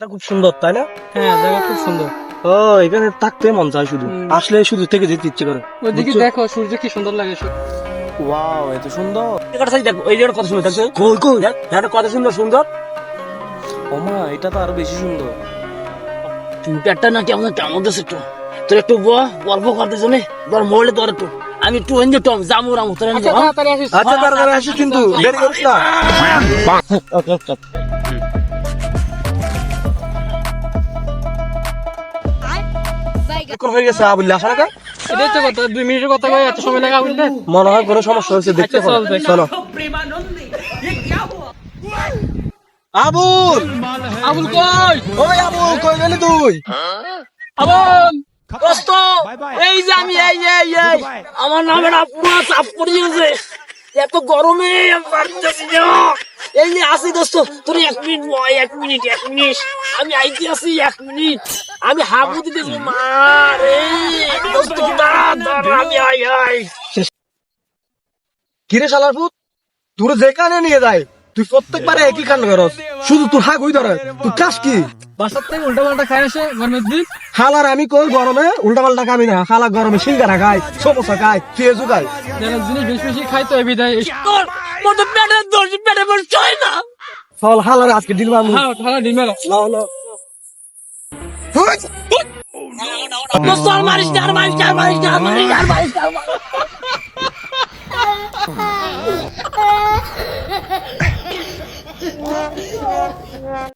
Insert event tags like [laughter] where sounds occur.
এটা খুব সুন্দর তাই না? হ্যাঁ জায়গা খুব সুন্দর। ও এখানে থাকতে মন চায় শুধু। আসলে শুধু থেকে যেতে ইচ্ছে করে ওইদিকে? দেখো সূর্য কি সুন্দর লাগে ওয়াও এত সুন্দর। এটা সাইড দেখো এই যে কত সুন্দর দেখছ কই কই? এটা কত সুন্দর সুন্দর। ওমা এটা তো আরও বেশি সুন্দর। তুমি পেটটা না কেমন কেমন দিচ্ছে একটু? তোর একটু বল গল্প করতে শুনে তোর মোবাইলে তোর একটু। আমি একটু এনজয় টম জামু রামু তোর আচ্ছা তাড়াতাড়ি আসিস। আচ্ছা তাড়াতাড়ি আসিস কিন্তু দেরি করিস না। হয়ে গেছে আসা না এটাই তো কথা দুই মিনিটের কথা কই এত সময় লাগা বুঝলে মনে হয় কোনো সমস্যা হয়েছে দেখতে আচ্ছা, পাবো চলো। আবুল! আবুল কই? ওই আবুল কই গেলি তুই? আবুল! দোস্ত এই যে আমি এই এই এই আমার নামে না পুরো চাপ পড়ে গেছে এত গরমে পারতেছি না এই যে আসি দোস্ত তোর এক মিনিট বয় এক মিনিট এক মিনিট। আমি আইতে আসি এক মিনিট। আমি হাবু রে। দোস্ত দাঁড়া দাঁড়া আমি আই আই কিরে শালার পুত তোর যেখানে নিয়ে যায় তুই প্রত্যেকবারে একই কাণ্ড করস শুধু তোর হাগ হই ধরে তুই কাজ কি? বাসার থেকে উল্টা পাল্টা খাই আসে গরমের দিন হালার আমি কই গরমে? উল্টা পাল্টা খাবি না। হালা গরমে সিঙ্গারা খাই সমোসা খাই পেঁয়াজু খাই যারা জিনিস বেশি বেশি খাই তো এই বিদায়। মতো পেটের দোষ পেটে বসে না। চল হালার আজকে ডিল মারবো হালা ডিল মারো না হলো [laughs]